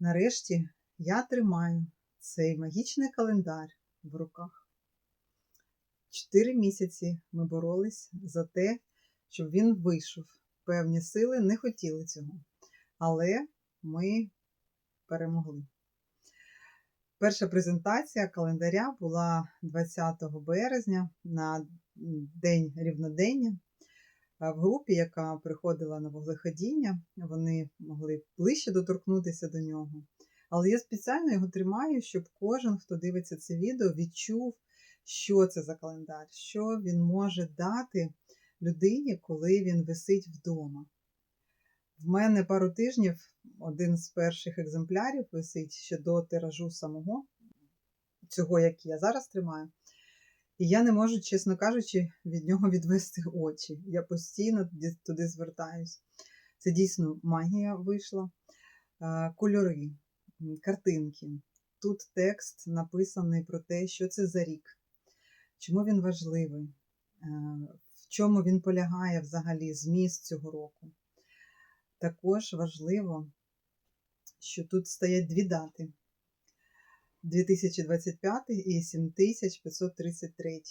Нарешті я тримаю цей магічний календар в руках. Чотири місяці ми боролись за те, щоб він вийшов. Певні сили не хотіли цього, але ми перемогли. Перша презентація календаря була 20 березня на День рівнодення. В групі, яка приходила на вуглеходіння, вони могли ближче доторкнутися до нього. Але я спеціально його тримаю, щоб кожен, хто дивиться це відео, відчув, що це за календар, що він може дати людині, коли він висить вдома. В мене пару тижнів один з перших екземплярів висить ще до тиражу самого, цього, який я зараз тримаю. І я не можу, чесно кажучи, від нього відвести очі. Я постійно туди звертаюсь. Це дійсно магія вийшла. Кольори, картинки. Тут текст написаний про те, що це за рік, чому він важливий, в чому він полягає взагалі зміст цього року. Також важливо, що тут стоять дві дати. 2025 і 7533.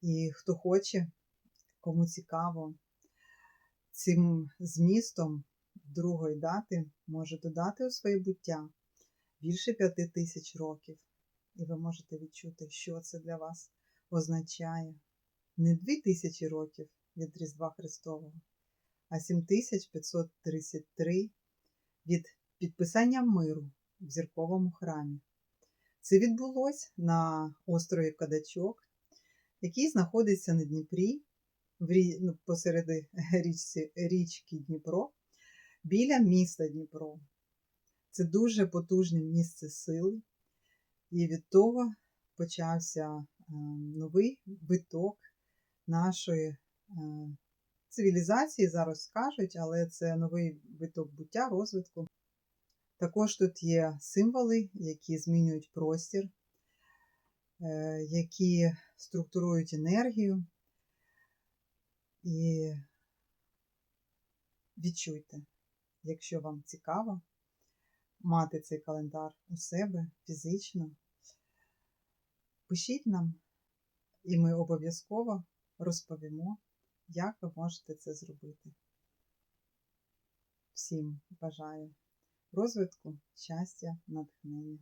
І хто хоче, кому цікаво, цим змістом другої дати може додати у своє буття більше п'яти тисяч років. І ви можете відчути, що це для вас означає не дві тисячі років від Різдва Христового, а 7533 від підписання миру в зірковому храмі. Це відбулося на острові Кадачок, який знаходиться на Дніпрі, ну, посеред річці, річки Дніпро, біля міста Дніпро. Це дуже потужне місце сили, і від того почався новий виток нашої цивілізації, зараз скажуть, але це новий виток буття, розвитку. Також тут є символи, які змінюють простір, які структурують енергію. І відчуйте, якщо вам цікаво мати цей календар у себе фізично, пишіть нам, і ми обов'язково розповімо, як ви можете це зробити. Всім бажаю розвитку, щастя, натхнення.